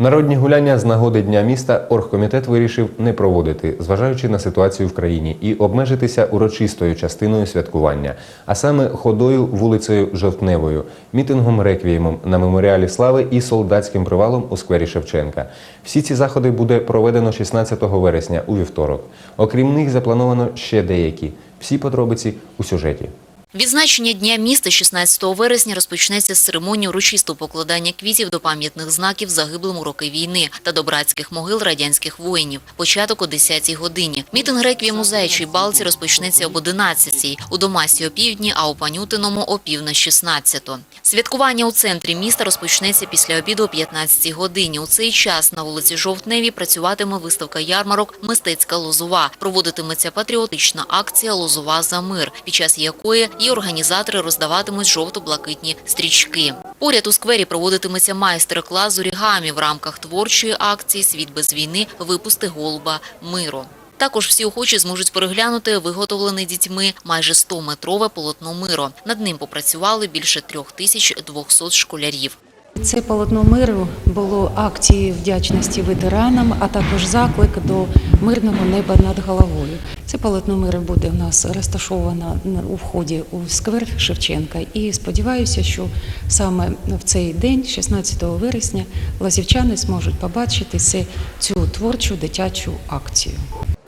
Народні гуляння з нагоди Дня міста оргкомітет вирішив не проводити, зважаючи на ситуацію в країні, і обмежитися урочистою частиною святкування, а саме ходою вулицею Жовтневою, мітингом реквіємом на меморіалі слави і солдатським привалом у сквері Шевченка. Всі ці заходи буде проведено 16 вересня у вівторок. Окрім них заплановано ще деякі. Всі подробиці у сюжеті. Відзначення Дня міста 16 вересня розпочнеться з церемонії урочистого покладання квітів до пам'ятних знаків загиблим у роки війни та до братських могил радянських воїнів. Початок о 10-й годині. Мітинг реквієм у Заячій Балці розпочнеться об 11-й, у Домасі о півдні, а у Панютиному о пів на 16 Святкування у центрі міста розпочнеться після обіду о 15-й годині. У цей час на вулиці Жовтневій працюватиме виставка ярмарок «Мистецька лозова». Проводитиметься патріотична акція «Лозова за мир», під час якої і організатори роздаватимуть жовто-блакитні стрічки. Поряд у сквері проводитиметься майстер-клас з орігамі в рамках творчої акції «Світ без війни. Випусти голуба миру». Також всі охочі зможуть переглянути виготовлене дітьми майже 100-метрове полотно миру. Над ним попрацювали більше 3200 школярів. Це полотно миру було акцією вдячності ветеранам, а також заклик до мирного неба над головою. Це полотно миру буде у нас розташовано у вході у сквер Шевченка. І сподіваюся, що саме в цей день, 16 вересня, лазівчани зможуть побачити цю творчу дитячу акцію.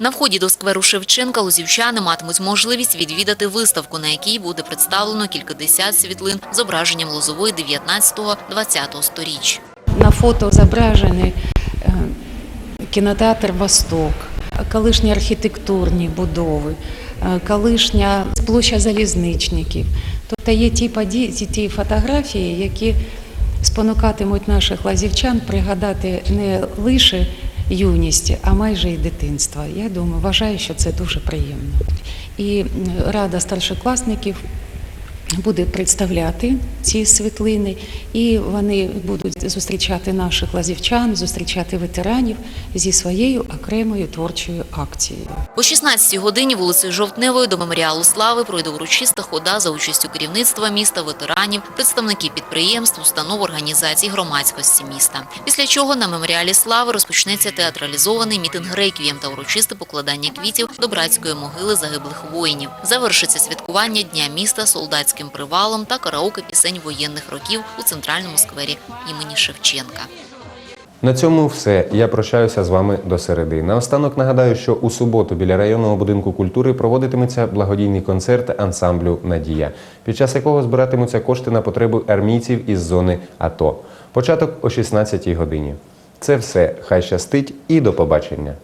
На вході до скверу Шевченка лозівчани матимуть можливість відвідати виставку, на якій буде представлено кількадесят світлин з зображенням лозової 19-20 сторіч. На фото зображені е, кінотеатр Восток, колишні архітектурні будови, е, колишня площа залізничників. Тобто є ті події, ті фотографії, які спонукатимуть наших лазівчан пригадати не лише юність, а майже і дитинство. Я думаю, вважаю, що це дуже приємно. І рада старшокласників буде представляти ці світлини, і вони будуть зустрічати наших лазівчан, зустрічати ветеранів зі своєю окремою творчою акцією. О 16-й годині вулицею Жовтневої до меморіалу слави пройде урочиста хода за участю керівництва міста, ветеранів, представників підприємств, установ, організацій громадськості міста. Після чого на меморіалі слави розпочнеться театралізований мітинг реквієм та урочисте покладання квітів до братської могили загиблих воїнів. Завершиться святкування Дня міста солдатським привалом та караоке пісень воєнних років у центральному сквері імені Шевченка. На цьому все. Я прощаюся з вами до середи. Наостанок нагадаю, що у суботу біля районного будинку культури проводитиметься благодійний концерт ансамблю Надія, під час якого збиратимуться кошти на потреби армійців із зони АТО. Початок о 16-й годині. Це все. Хай щастить і до побачення.